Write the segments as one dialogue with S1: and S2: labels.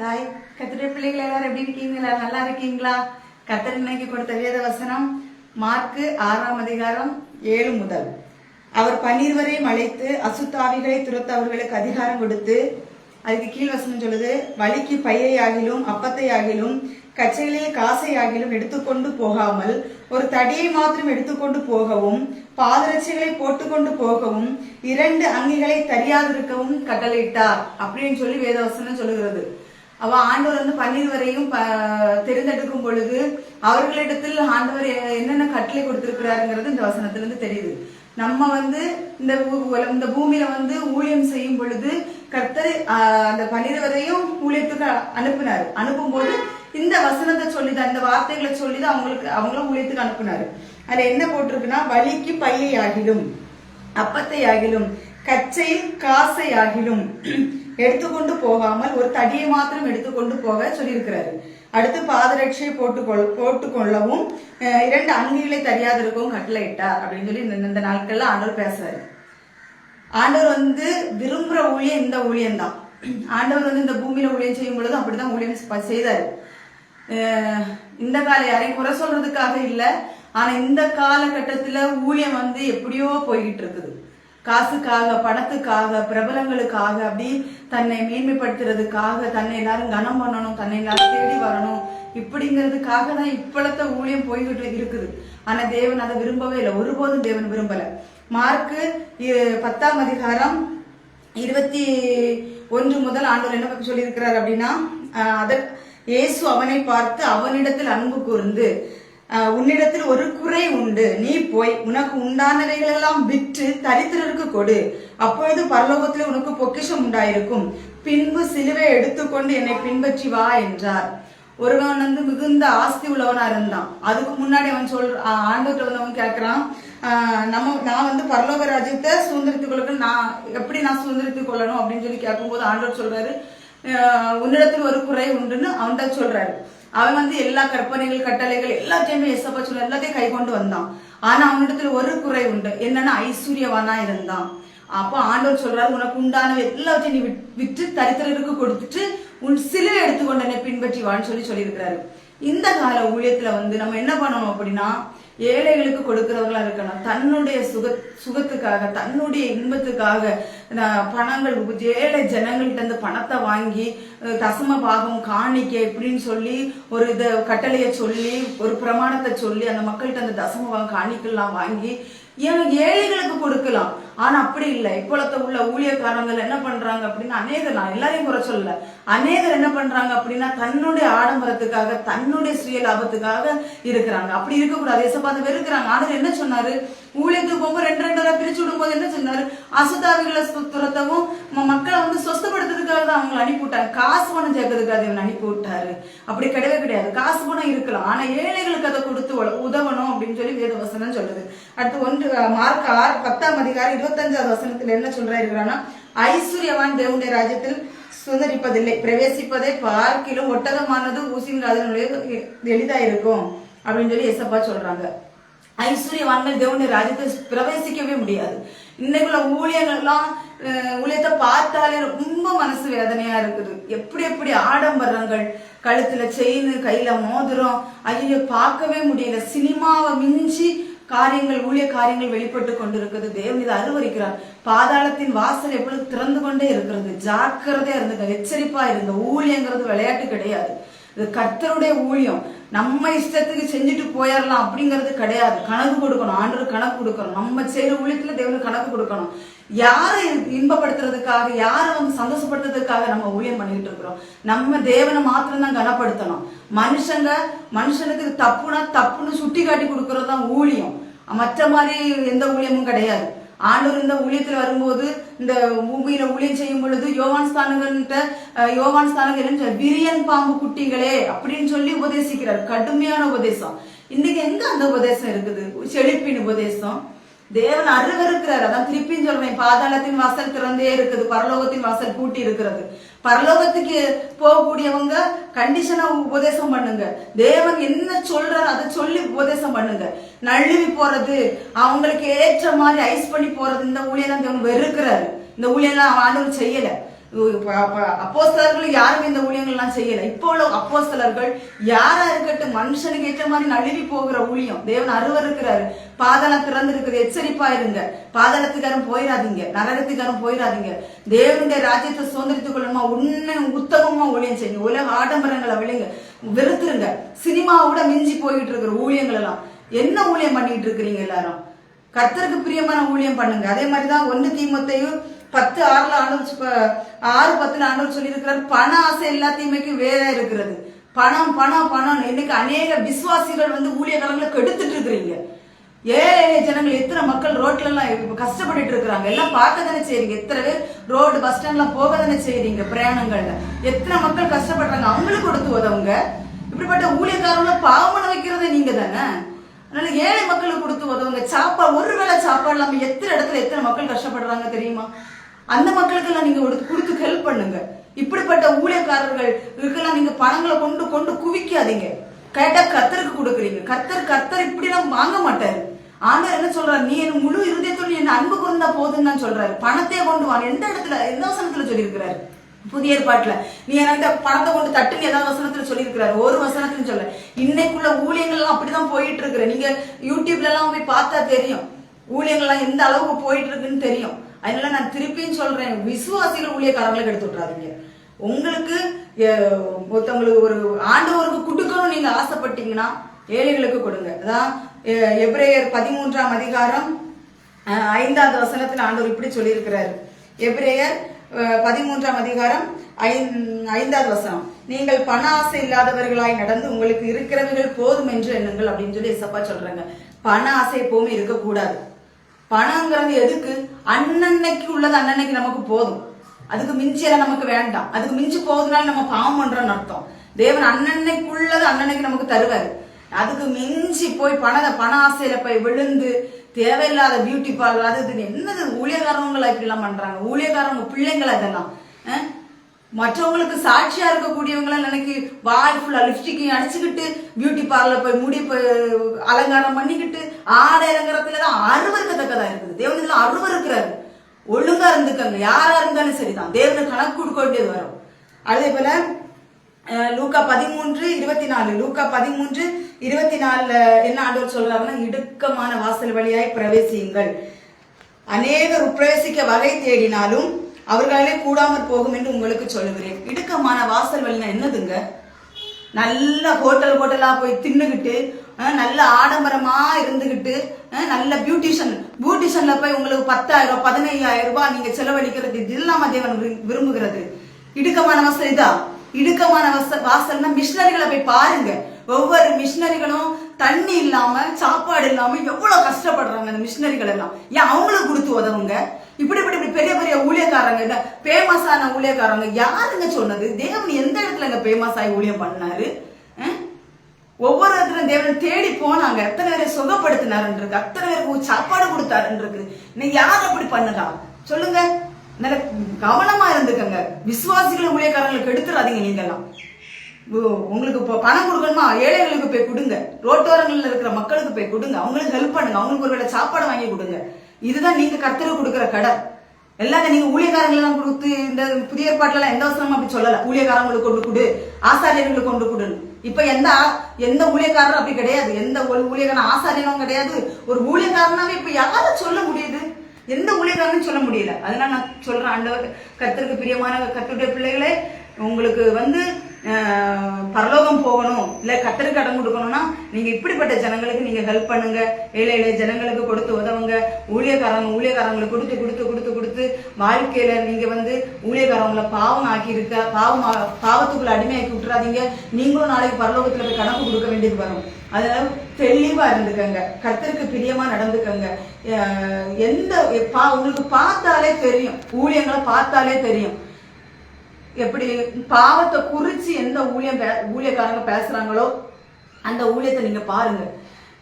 S1: hi கத்திரி பிள்ளைகள் எல்லாரும் எப்படி இருக்கீங்களா நல்லா இருக்கீங்களா கத்திரி இன்னைக்கு கொடுத்த வேத வசனம் மார்க்கு ஆறாம் அதிகாரம் ஏழு முதல் அவர் பன்னீர் வரையும் அசுத்தாவிகளை துரத்த அவர்களுக்கு அதிகாரம் கொடுத்து அதுக்கு கீழ் வசனம் சொல்லுது வழிக்கு பையை ஆகிலும் அப்பத்தை ஆகிலும் கச்சையிலே காசை ஆகிலும் எடுத்துக்கொண்டு போகாமல் ஒரு தடியை மாத்திரம் எடுத்துக்கொண்டு போகவும் பாதரட்சைகளை போட்டுக்கொண்டு போகவும் இரண்டு அங்கிகளை தரியாதிருக்கவும் கட்டளையிட்டார் அப்படின்னு சொல்லி வேதவசனம் சொல்லுகிறது அவ ஆண்டவர் வந்து பன்னீர் வரையும் தெரிந்தெடுக்கும் பொழுது அவர்களிடத்தில் ஆண்டவர் என்னென்ன கட்டளை கொடுத்திருக்கிறாருங்கிறது இந்த இருந்து தெரியுது நம்ம வந்து இந்த இந்த பூமியில வந்து ஊழியம் செய்யும் பொழுது கர்த்தர் அந்த பன்னீர் வரையும் ஊழியத்துக்கு அனுப்பினார் அனுப்பும் போது இந்த வசனத்தை சொல்லிதான் இந்த வார்த்தைகளை சொல்லிதான் அவங்களுக்கு அவங்கள ஊழியத்துக்கு அனுப்புனாரு அதுல என்ன போட்டிருக்குன்னா வலிக்கு பையை ஆகிலும் அப்பத்தை ஆகிலும் கச்சை காசை ஆகிலும் எடுத்துக்கொண்டு போகாமல் ஒரு தடியை மாத்திரம் எடுத்துக்கொண்டு போக சொல்லியிருக்கிறாரு அடுத்து பாதரட்சியை போட்டுக்கொள் போட்டுக்கொள்ளவும் இரண்டு அங்கிகளை கட்டளை இட்டார் அப்படின்னு சொல்லி இந்த நாட்கள்ல ஆண்டவர் பேசுறாரு ஆண்டவர் வந்து விரும்புற ஊழியம் இந்த ஊழியம் தான் ஆண்டவர் வந்து இந்த பூமியில ஊழியம் செய்யும் பொழுது அப்படிதான் ஊழியம் செய்தாரு இந்த கால யாரையும் குறை சொல்றதுக்காக இல்லை ஆனா இந்த காலகட்டத்துல ஊழியம் வந்து எப்படியோ போய்கிட்டு இருக்குது காசுக்காக பணத்துக்காக பிரபலங்களுக்காக அப்படி தன்னை மேன்மைப்படுத்துறதுக்காக தன்னை எல்லாரும் கனம் பண்ணணும் தன்னை எல்லாரும் தேடி வரணும் இப்படிங்கிறதுக்காக தான் இப்பளத்த ஊழியம் போய்கிட்டு இருக்குது ஆனா தேவன் அதை விரும்பவே இல்லை ஒருபோதும் தேவன் விரும்பல மார்க்கு பத்தாம் அதிகாரம் இருபத்தி ஒன்று முதல் ஆண்டு என்ன இருக்கிறார் அப்படின்னா அதற்கு இயேசு அவனை பார்த்து அவனிடத்தில் அன்பு கூர்ந்து உன்னிடத்தில் ஒரு குறை உண்டு நீ போய் உனக்கு உண்டானவைகள் எல்லாம் விற்று தரித்திரருக்கு கொடு அப்பொழுது பரலோகத்தில் உனக்கு பொக்கிஷம் உண்டாயிருக்கும் பின்பு சிலுவை எடுத்துக்கொண்டு என்னை பின்பற்றி வா என்றார் ஒருவன் வந்து மிகுந்த ஆஸ்தி உள்ளவனா இருந்தான் அதுக்கு முன்னாடி அவன் சொல் ஆண்டவத்தில் வந்து அவன் கேட்கிறான் நம்ம நான் வந்து பரலோக ராஜ்யத்தை கொள்ளணும் நான் எப்படி நான் சுதந்திரத்துக் கொள்ளணும் அப்படின்னு சொல்லி கேட்கும்போது ஆண்டவர் சொல்றாரு உன்னிடத்தில் ஒரு குறை உண்டுன்னு அவன் தான் சொல்றாரு அவன் வந்து எல்லா கற்பனைகள் கட்டளைகள் எல்லாத்தையுமே எசப்பா சொல்ல எல்லாத்தையும் கை கொண்டு வந்தான் ஆனா அவனிடத்துல ஒரு குறை உண்டு என்னன்னா ஐஸ்வர்யவானா இருந்தான் அப்ப ஆண்டவர் சொல்றாரு உனக்கு உண்டான எல்லாத்தையும் நீ விற்று தரித்திரருக்கு கொடுத்துட்டு உன் சில எடுத்துக்கொண்டனை பின்பற்றி வான்னு சொல்லி சொல்லியிருக்கிறாரு இந்த கால ஊழியத்துல வந்து நம்ம என்ன பண்ணணும் அப்படின்னா ஏழைகளுக்கு கொடுக்கிறவங்களா இருக்கணும் தன்னுடைய சுக சுகத்துக்காக தன்னுடைய இன்பத்துக்காக பணங்கள் ஏழை ஜனங்கள்கிட்ட இருந்து பணத்தை வாங்கி தசம பாகம் காணிக்க இப்படின்னு சொல்லி ஒரு இதை கட்டளையை சொல்லி ஒரு பிரமாணத்தை சொல்லி அந்த மக்கள்கிட்ட அந்த தசம பாகம் காணிக்கெல்லாம் வாங்கி இவங்க ஏழைகளுக்கு கொடுக்கலாம் ஆனா அப்படி இல்லை இப்பொழுத்த உள்ள ஊழியக்காரங்கள் என்ன பண்றாங்க அப்படின்னு அநேகர் நான் எல்லாரையும் குறை சொல்லல அநேகர் என்ன பண்றாங்க அப்படின்னா தன்னுடைய ஆடம்பரத்துக்காக தன்னுடைய சுய லாபத்துக்காக இருக்கிறாங்க அப்படி இருக்கக்கூடாது பேர் இருக்கிறாங்க ஆனா என்ன சொன்னாரு ஊழியத்துக்கு போகும்போது ரெண்டு ரெண்டு பிரிச்சு விடும்போது என்ன சொன்னாரு அசுதாவிகளை துரத்தவும் மக்களை வந்து சொஸ்தப்படுத்துறதுக்காக தான் அவங்களை அனுப்பிவிட்டாங்க காசு பணம் சேர்க்கறதுக்காக இவன் அனுப்பி விட்டாரு அப்படி கிடையவே கிடையாது காசு பணம் இருக்கலாம் ஆனா ஏழைகளுக்கு அதை கொடுத்து உதவணும் அப்படின்னு சொல்லி வேத வசனம் சொல்லுது அடுத்து ஒன்று மார்க் ஆறு பத்தாம் அதிகாரம் இருபத்தஞ்சாவது வசனத்துல என்ன இருக்கிறான்னா ஐஸ்வர்யவான் தேவனுடைய ராஜ்யத்தில் சுதந்திரிப்பதில்லை பிரவேசிப்பதே பார்க்கிலும் ஒட்டகமானது ஊசின் ராஜனுடைய எளிதா இருக்கும் அப்படின்னு சொல்லி எசப்பா சொல்றாங்க ஐஸ்வர்யவான்கள் தேவனுடைய ராஜ்யத்தை பிரவேசிக்கவே முடியாது இன்னைக்குள்ள ஊழியர்கள்லாம் ஊழியத்தை பார்த்தாலே ரொம்ப மனசு வேதனையா இருக்குது எப்படி எப்படி ஆடம்பரங்கள் கழுத்துல செயின் கையில மோதிரம் ஐயோ பார்க்கவே முடியல சினிமாவை மிஞ்சி காரியங்கள் ஊழிய காரியங்கள் வெளிப்பட்டு கொண்டிருக்கிறது தேவன் இதை அருவரிக்கிறார் பாதாளத்தின் வாசல் எப்பொழுது திறந்து கொண்டே இருக்கிறது ஜாக்கிரதையா இருந்தது எச்சரிப்பா இருந்த ஊழியங்கிறது விளையாட்டு கிடையாது இது கர்த்தருடைய ஊழியம் நம்ம இஷ்டத்துக்கு செஞ்சுட்டு போயிடலாம் அப்படிங்கிறது கிடையாது கணக்கு கொடுக்கணும் ஆண்டு கணக்கு கொடுக்கணும் நம்ம செய்கிற ஊழியத்துல தேவனுக்கு கணக்கு கொடுக்கணும் யாரை இன்பப்படுத்துறதுக்காக யாரை வந்து சந்தோஷப்படுத்துறதுக்காக நம்ம ஊழியம் பண்ணிட்டு இருக்கிறோம் நம்ம தேவனை மாத்திரம் தான் கனப்படுத்தணும் மனுஷங்க மனுஷனுக்கு தப்புனா தப்புன்னு சுட்டி காட்டி கொடுக்கறதுதான் தான் ஊழியம் மற்ற மாதிரி எந்த ஊழியமும் கிடையாது ஆண்டவர் இந்த ஊழியத்தில் வரும்போது இந்த பூமியில ஊழியம் செய்யும் பொழுது யோவான் ஸ்தானங்கள் யோவான் ஸ்தானகன் விரியன் பாம்பு குட்டிகளே அப்படின்னு சொல்லி உபதேசிக்கிறார் கடுமையான உபதேசம் இன்னைக்கு எங்க அந்த உபதேசம் இருக்குது செழிப்பின் உபதேசம் தேவன் அருவருக்கிறார் அதான் திருப்பின்னு சொல்றேன் பாதாளத்தின் வாசல் திறந்தே இருக்குது பரலோகத்தின் வாசல் பூட்டி இருக்கிறது பரலோகத்துக்கு போகக்கூடியவங்க கண்டிஷனா உபதேசம் பண்ணுங்க தேவன் என்ன சொல்றாரு அதை சொல்லி உபதேசம் பண்ணுங்க நழுவி போறது அவங்களுக்கு ஏற்ற மாதிரி ஐஸ் பண்ணி போறது இந்த ஊழியெல்லாம் தேவன் வெறுக்கிறாரு இந்த ஊழியெல்லாம் ஆண்டவர் செய்யலை அப்போஸ்தலர்கள் யாரும் இந்த ஊழியங்கள்லாம் செய்யல இப்போ உள்ள அப்போஸ்தலர்கள் யாரா இருக்கட்டும் மனுஷனுக்கு ஏற்ற மாதிரி நழுவி போகிற ஊழியம் தேவன் அருவர் இருக்கிறாரு பாதாளம் திறந்து இருக்குது எச்சரிப்பா இருங்க பாதாளத்துக்காரும் போயிடாதீங்க நரகத்துக்காரும் போயிடாதீங்க தேவனுடைய ராஜ்யத்தை சுதந்திரத்துக் கொள்ளணுமா உன்ன உத்தகமா ஊழியம் செய்யுங்க உலக ஆடம்பரங்களை விழுங்க வெறுத்துருங்க சினிமாவோட மிஞ்சி போயிட்டு இருக்கிற ஊழியங்கள் எல்லாம் என்ன ஊழியம் பண்ணிட்டு இருக்கிறீங்க எல்லாரும் கர்த்தருக்கு பிரியமான ஊழியம் பண்ணுங்க அதே மாதிரிதான் ஒன்னு தீமத்தையும் பத்து ஆறுல ஆண்டவர் ஆறு பத்துல சொல்லி சொல்லியிருக்கிறார் பண ஆசை எல்லாத்தையுமே வேற இருக்கிறது பணம் பணம் பணம் இன்னைக்கு அநேக விசுவாசிகள் வந்து ஊழியக்காரங்களை கெடுத்துட்டு இருக்கிறீங்க ஏழை ஏழை ஜனங்கள் எத்தனை மக்கள் ரோட்ல எல்லாம் கஷ்டப்பட்டு இருக்கிறாங்க எல்லாம் பார்க்க தானே செய்யறீங்க எத்தனை பேர் ரோடு பஸ் ஸ்டாண்ட்ல போக தானே செய்யறீங்க பிரயாணங்கள்ல எத்தனை மக்கள் கஷ்டப்படுறாங்க அவங்களுக்கு கொடுத்து உதவுங்க இப்படிப்பட்ட ஊழியக்காரங்கள பாவம் வைக்கிறத வைக்கிறதே நீங்க தானே அதனால ஏழை மக்களுக்கு கொடுத்து உதவுங்க சாப்பாடு ஒருவேளை சாப்பாடு இல்லாம எத்தனை இடத்துல எத்தனை மக்கள் கஷ்டப்படுறாங்க தெரியுமா அந்த மக்களுக்கெல்லாம் நீங்க கொடுத்து ஹெல்ப் பண்ணுங்க இப்படிப்பட்ட ஊழியக்காரர்கள் நீங்க பணங்களை கொண்டு கொண்டு குவிக்காதீங்க கேட்டா கத்தருக்கு கொடுக்குறீங்க கத்தர் கத்தர் இப்படி எல்லாம் வாங்க மாட்டாரு ஆண்டவர் என்ன சொல்றாரு நீ என் முழு இருதயத்தோடு என் அன்பு கூர்ந்தா போதுன்னு சொல்றாரு பணத்தை கொண்டு வாங்க எந்த இடத்துல எந்த வசனத்துல சொல்லியிருக்கிறாரு புதிய ஏற்பாட்டுல நீ எனக்கு பணத்தை கொண்டு தட்டுன்னு ஏதாவது வசனத்துல சொல்லியிருக்கிறாரு ஒரு வசனத்துல சொல்ல இன்னைக்குள்ள ஊழியங்கள் எல்லாம் அப்படிதான் போயிட்டு இருக்கிற நீங்க யூடியூப்ல எல்லாம் போய் பார்த்தா தெரியும் ஊழியங்கள்லாம் எந்த அளவுக்கு போயிட்டு இருக்குன்னு தெரியும் அதனால நான் திருப்பியும் சொல்றேன் விசுவாசிகள் ஊழியக்காரங்களுக்கு எடுத்து விட்டுறாதீங்க உங்களுக்கு ஒருத்தவங்களுக்கு ஒரு ஆண்டவருக்கு கொடுக்கணும் நீங்க ஆசைப்பட்டீங்கன்னா ஏழைகளுக்கு கொடுங்க அதான் எப்ரேயர் பதிமூன்றாம் அதிகாரம் ஐந்தாவது வசனத்தில் ஆண்டவர் இப்படி சொல்லியிருக்கிறாரு எப்ரேயர் பதிமூன்றாம் அதிகாரம் ஐந்தாவது வசனம் நீங்கள் பண ஆசை இல்லாதவர்களாய் நடந்து உங்களுக்கு இருக்கிறவர்கள் போதும் என்று எண்ணுங்கள் அப்படின்னு சொல்லி எசப்பா சொல்றாங்க பண ஆசை எப்பவுமே இருக்கக்கூடாது பணங்கிறது எதுக்கு அன்னன்னைக்கு உள்ளது அன்னன்னைக்கு நமக்கு போதும் அதுக்கு எல்லாம் நமக்கு வேண்டாம் அதுக்கு மிஞ்சி போகுதுனால நம்ம பாவம் பண்றோம் அர்த்தம் தேவன் உள்ளது அன்னன்னைக்கு நமக்கு தருவாரு அதுக்கு மிஞ்சி போய் பணத்தை பண ஆசையில போய் விழுந்து தேவையில்லாத பியூட்டி பார்லர் அது இது என்னது இப்படி எல்லாம் பண்றாங்க ஊழியக்காரவங்க பிள்ளைங்களை இதெல்லாம் மற்றவங்களுக்கு சாட்சியா இருக்கக்கூடியவங்களை நினைக்கி வாய் ஃபுல்லா லிப்ஸ்டிக்கையும் அடிச்சுக்கிட்டு பியூட்டி பார்லர் போய் முடி அலங்காரம் பண்ணிக்கிட்டு ஆடை அலங்காரத்துல தான் அருவருக்கத்தக்கதா இருக்குது தேவன் இதுல இருக்கிறாரு ஒழுங்கா இருந்துக்கங்க யாரா இருந்தாலும் சரிதான் தேவனுக்கு கணக்கு கொடுக்க வேண்டியது வரும் அதே போல லூக்கா பதிமூன்று இருபத்தி நாலு லூக்கா பதிமூன்று இருபத்தி நாலுல என்ன ஆண்டவர் சொல்றாருன்னா இடுக்கமான வாசல் வழியாய் பிரவேசியுங்கள் அநேகர் உட்பிரவேசிக்க வகை தேடினாலும் அவர்களாலே கூடாமற் போகும் என்று உங்களுக்கு சொல்லுகிறேன் இடுக்கமான வாசல் வழினா என்னதுங்க நல்ல ஹோட்டல் ஹோட்டலா போய் தின்னுக்கிட்டு நல்ல ஆடம்பரமா இருந்துகிட்டு நல்ல பியூட்டிஷியன் பியூட்டிஷியன்ல போய் உங்களுக்கு பத்தாயிரம் பதினையாயிரம் ரூபாய் நீங்க செலவழிக்கிறது இதெல்லாம் தேவன் விரும்புகிறது இடுக்கமான வாசல் இதா இடுக்கமான வாசல் வாசல்னா மிஷினரிகளை போய் பாருங்க ஒவ்வொரு மிஷினரிகளும் தண்ணி இல்லாம சாப்பாடு இல்லாம எவ்வளவு கஷ்டப்படுறாங்க அந்த மிஷினரிகள் எல்லாம் ஏன் அவங்களுக்கு கொடுத்து உதவுங்க இப்படி இப்படி இப்படி பெரிய பெரிய ஊழியக்காரங்க பேமஸ் ஆன ஊழியக்காரங்க யாருங்க சொன்னது தேவன் எந்த இடத்துலங்க பேமஸ் ஆகி ஊழியம் பண்ணாரு ஒவ்வொரு இடத்துல தேவன் தேடி போனாங்க எத்தனை பேரை சுகப்படுத்தினாருன்றிருக்கு அத்தனை பேருக்கு சாப்பாடு கொடுத்தாருன்றிருக்கு நீ யார் அப்படி பண்ணுதா சொல்லுங்க நல்ல கவனமா இருந்துக்கங்க விசுவாசிகள் ஊழியக்காரங்களுக்கு எடுத்துறாதீங்க நீங்கெல்லாம் உங்களுக்கு இப்போ பணம் கொடுக்கணுமா ஏழைகளுக்கு போய் கொடுங்க ரோட்டோரங்களில் இருக்கிற மக்களுக்கு போய் கொடுங்க அவங்களுக்கு ஹெல்ப் பண்ணுங்க அவங்களுக்கு ஒரு வேளை சாப்பாடு வாங்கி கொடுங்க இதுதான் நீங்க கர்த்தர் கொடுக்குற கடன் எல்லாரும் நீங்க ஊழியக்காரங்களெல்லாம் கொடுத்து இந்த புதிய ஏற்பாட்டுல எந்த அவசரமும் அப்படி சொல்லல ஊழியக்காரங்களுக்கு கொண்டு கொடு ஆசாரியர்களுக்கு கொண்டு கொடுன்னு இப்ப எந்த எந்த ஊழியக்காரரும் அப்படி கிடையாது எந்த ஒரு ஊழியக்காரன் ஆசாரியனும் கிடையாது ஒரு ஊழியக்காரனாவே இப்ப யாரும் சொல்ல முடியுது எந்த ஊழியக்காரனும் சொல்ல முடியல அதனால நான் சொல்றேன் ஆண்டவர் கர்த்தருக்கு பிரியமான கர்த்தருடைய பிள்ளைகளே உங்களுக்கு வந்து பரலோகம் போகணும் இல்லை கத்தருக்கு கடன் கொடுக்கணும்னா நீங்கள் இப்படிப்பட்ட ஜனங்களுக்கு நீங்கள் ஹெல்ப் பண்ணுங்க ஏழை ஏழை ஜனங்களுக்கு கொடுத்து உதவுங்க ஊழியக்காரங்க ஊழியக்காரங்களை கொடுத்து கொடுத்து கொடுத்து கொடுத்து வாழ்க்கையில் நீங்கள் வந்து ஊழியக்காரங்களை பாவம் ஆக்கி இருக்க பாவம் பாவத்துக்குள்ள அடிமையாக்கி விட்டுறாதீங்க நீங்களும் நாளைக்கு பரலோகத்தில் போய் கணக்கு கொடுக்க வேண்டியது வரும் அதனால தெளிவாக இருந்துக்கங்க கத்தருக்கு பிரியமாக நடந்துக்கங்க எந்த பா உங்களுக்கு பார்த்தாலே தெரியும் ஊழியங்களை பார்த்தாலே தெரியும் எப்படி பாவத்தை குறிச்சு எந்த ஊழியம் ஊழியக்காரங்க பேசுறாங்களோ அந்த ஊழியத்தை நீங்க பாருங்க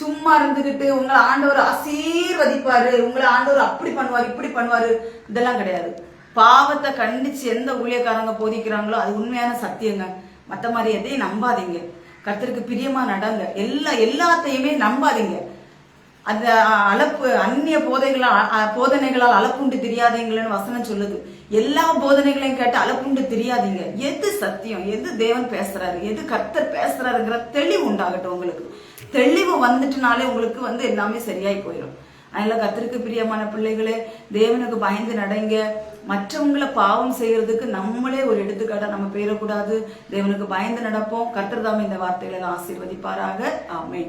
S1: சும்மா இருந்துகிட்டு உங்களை ஆண்டவர் ஆசீர்வதிப்பாரு உங்களை ஆண்டவர் அப்படி பண்ணுவார் இப்படி பண்ணுவாரு இதெல்லாம் கிடையாது பாவத்தை கண்டிச்சு எந்த ஊழியக்காரங்க போதிக்கிறாங்களோ அது உண்மையான சத்தியங்க மற்ற மாதிரி எதையும் நம்பாதீங்க கருத்துக்கு பிரியமா நடங்க எல்லா எல்லாத்தையுமே நம்பாதீங்க அந்த அளப்பு அந்நிய போதைகளால் போதனைகளால் அளப்புண்டு தெரியாதீங்களேன்னு வசனம் சொல்லுது எல்லா போதனைகளையும் கேட்டு அளப்புண்டு தெரியாதீங்க எது சத்தியம் எது தேவன் பேசுறாரு எது கர்த்தர் பேசுறாருங்கிற தெளிவு உண்டாகட்டும் உங்களுக்கு தெளிவு வந்துட்டுனாலே உங்களுக்கு வந்து எல்லாமே சரியாய் போயிடும் அதனால கத்திற்கு பிரியமான பிள்ளைகளே தேவனுக்கு பயந்து நடங்க மற்றவங்களை பாவம் செய்யறதுக்கு நம்மளே ஒரு எடுத்துக்காட்டா நம்ம பெயரக்கூடாது தேவனுக்கு பயந்து நடப்போம் கத்திரதாம இந்த வார்த்தைகளை ஆசீர்வதிப்பாராக ஆமை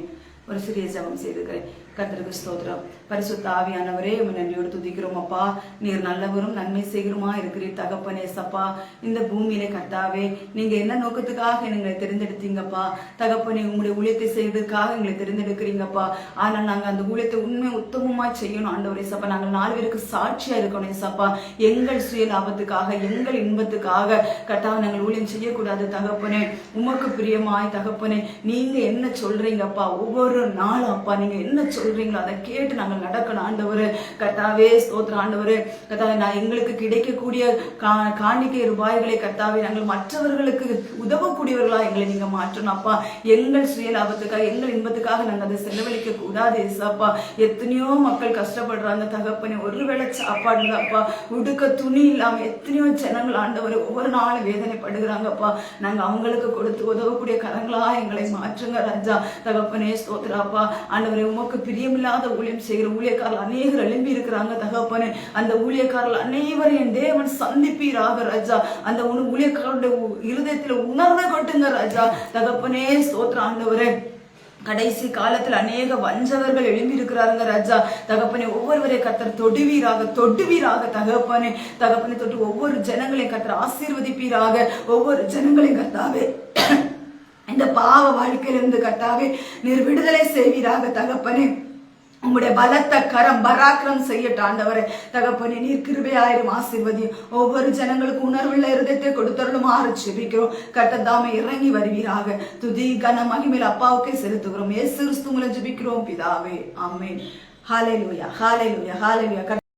S1: ஒரு சிறிய ஜபம் செய்திருக்கிறேன் ಕರ್ತರಿಗೆ ಸ್ತೋತ್ರ பரிசுத்த ஆவியானவரே நன்றியோடு துதிக்கிறோம் அப்பா நீர் நல்லவரும் நன்மை செய்கிறமா இருக்கிறீர் தகப்பனே சப்பா இந்த பூமியிலே கர்த்தாவே நீங்க என்ன நோக்கத்துக்காக எங்களை தெரிந்தெடுத்தீங்கப்பா தகப்பனே உங்களுடைய ஊழியத்தை செய்வதற்காக எங்களை தெரிந்தெடுக்கிறீங்கப்பா ஆனால் நாங்கள் அந்த ஊழியத்தை உண்மை உத்தமமா செய்யணும் ஆண்டவரே சப்பா நாங்கள் நாலு பேருக்கு சாட்சியா இருக்கணும் சப்பா எங்கள் சுய லாபத்துக்காக எங்கள் இன்பத்துக்காக கர்த்தாவை நாங்கள் ஊழியம் செய்யக்கூடாது தகப்பனே உமக்கு பிரியமாய் தகப்பனே நீங்க என்ன சொல்றீங்கப்பா ஒவ்வொரு நாளும் அப்பா நீங்க என்ன சொல்றீங்களோ அதை கேட்டு நாங்கள் நாங்கள் நடக்கணும் ஆண்டவர் கர்த்தாவே ஸ்தோத்திர ஆண்டவர் கர்த்தாவே நான் எங்களுக்கு கிடைக்கக்கூடிய காணிக்கை ரூபாய்களை கர்த்தாவே நாங்கள் மற்றவர்களுக்கு உதவக்கூடியவர்களா எங்களை நீங்க மாற்றணும் அப்பா எங்கள் சுய லாபத்துக்காக எங்கள் இன்பத்துக்காக நாங்கள் அதை செலவழிக்க கூடாது ஏசாப்பா எத்தனையோ மக்கள் கஷ்டப்படுறாங்க தகப்பனே ஒருவேளை சாப்பாடுங்க அப்பா உடுக்க துணி இல்லாம எத்தனையோ ஜனங்கள் ஆண்டவர் ஒவ்வொரு நாளும் வேதனைப்படுகிறாங்கப்பா நாங்க அவங்களுக்கு கொடுத்து உதவக்கூடிய கரங்களா எங்களை மாற்றுங்க ராஜா தகப்பனே ஸ்தோத்திராப்பா ஆண்டவரை உமக்கு பிரியமில்லாத ஊழியம் செய்கிற இருக்கிற ஊழியக்காரர்கள் அநேகர் எழும்பி இருக்கிறாங்க தகப்பனே அந்த ஊழியக்காரர்கள் அனைவரையும் தேவன் சந்திப்பீராக ராஜா அந்த ஊழியக்காரருடைய இருதயத்தில் உணர்ந்து கட்டுங்க ராஜா தகப்பனே சோத்ரா ஆண்டவரே கடைசி காலத்தில் அநேக வஞ்சகர்கள் இருக்கிறாருங்க ராஜா தகப்பனை ஒவ்வொருவரை கத்தர் தொடுவீராக தொடுவீராக தகப்பனே தகப்பனை தொட்டு ஒவ்வொரு ஜனங்களையும் கத்தர் ஆசீர்வதிப்பீராக ஒவ்வொரு ஜனங்களையும் கத்தாவே இந்த பாவ வாழ்க்கையிலிருந்து கத்தாவே நீர் விடுதலை செய்வீராக தகப்பனே உங்களுடைய பலத்த கரம் பராக்கிரம் செய்யட்டும் ஆண்டவரை தகப்பனே நீர் கிருபையாயிரும் ஆசிர்வதியும் ஒவ்வொரு ஜனங்களுக்கு உணர்வுள்ள இருதயத்தை கொடுத்தருளும் ஆறு செபிக்கிறோம் கட்டத்தாம இறங்கி வருவீராக துதி கன மகிமையில் அப்பாவுக்கே செலுத்துகிறோம் ஏசு கிறிஸ்து உங்களை ஜெபிக்கிறோம் பிதாவே அம்மே ஹாலே லூயா ஹாலே லூயா ஹாலே லூயா